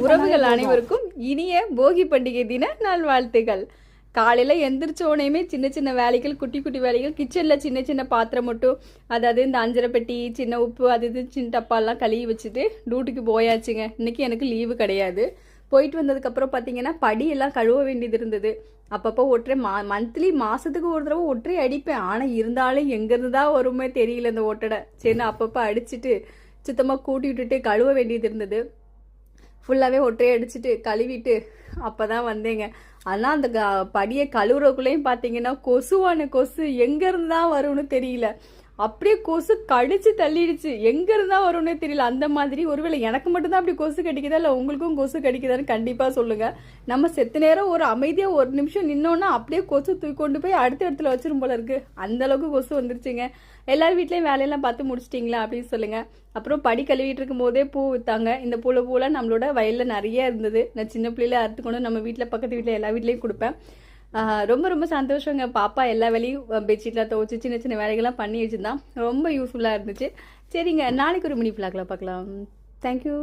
உறவுகள் அனைவருக்கும் இனிய போகி பண்டிகை தின நல்வாழ்த்துகள் காலையில் எந்திரிச்ச உடனேயுமே சின்ன சின்ன வேலைகள் குட்டி குட்டி வேலைகள் கிச்சனில் சின்ன சின்ன பாத்திரம் மட்டும் அதாவது இந்த அஞ்சரை பெட்டி சின்ன உப்பு அது இது சின்ன டப்பாலாம் கழுவி வச்சுட்டு டியூட்டிக்கு போயாச்சுங்க. இன்னைக்கு எனக்கு லீவு கிடையாது. போயிட்டு வந்ததுக்கப்புறம் பார்த்தீங்கன்னா படியெல்லாம் கழுவ வேண்டியது இருந்தது. அப்பப்போ ஒற்றை மா மந்த்லி மாதத்துக்கு ஒரு தடவை ஒற்றை அடிப்பேன். ஆனால் இருந்தாலும் எங்கேருந்து தான் வருமே தெரியல இந்த ஒட்டடை. சரின்னு அப்பப்போ அடிச்சிட்டு சுத்தமாக கூட்டி விட்டுட்டு கழுவ வேண்டியது இருந்தது. ஃபுல்லாகவே ஒற்றையை அடிச்சுட்டு கழுவிட்டு அப்போ தான் வந்தேங்க. ஆனால் அந்த க- படியை கழுவுறக்குள்ளேயும் பார்த்தீங்கன்னா கொசுவான கொசு எங்கேருந்து தான் வரும்னு தெரியல. அப்படியே கொசு கடிச்சு தள்ளிடுச்சு. எங்க இருந்தா வரும்னே தெரியல. அந்த மாதிரி ஒருவேளை எனக்கு மட்டும்தான் அப்படி கொசு கடிக்குதா? இல்லை உங்களுக்கும் கொசு கடிக்குதான்னு கண்டிப்பாக சொல்லுங்கள் நம்ம செத்த நேரம் ஒரு அமைதியாக ஒரு நிமிஷம் நின்னோன்னா அப்படியே கொசு தூக்கி கொண்டு போய் அடுத்த இடத்துல வச்சிரும் போல இருக்கு. அந்த அளவுக்கு கொசு வந்துருச்சுங்க. எல்லார் வீட்லேயும் வேலையெல்லாம் பார்த்து முடிச்சிட்டிங்களா அப்படின்னு சொல்லுங்க. அப்புறம் படி கழுவிட்டு இருக்கும் போதே பூ வித்தாங்க. இந்த பூல பூலாம் நம்மளோட வயலில் நிறைய இருந்தது. நான் சின்ன பிள்ளையில அறுத்துக்கொண்டு நம்ம வீட்டில் பக்கத்து வீட்டில் எல்லா வீட்லேயும் கொடுப்பேன். ரொம்ப ரொம்ப சந்தோஷங்க. பாப்பா எல்லா வேலையும் பெட்ஷீட்லாம் துவச்சி சின்ன சின்ன வேலைகள்லாம் பண்ணி வச்சுருந்தான் ரொம்ப யூஸ்ஃபுல்லாக இருந்துச்சு. சரிங்க நாளைக்கு ஒரு மினி ஃபிளாக்ல பார்க்கலாம் தேங்க்யூ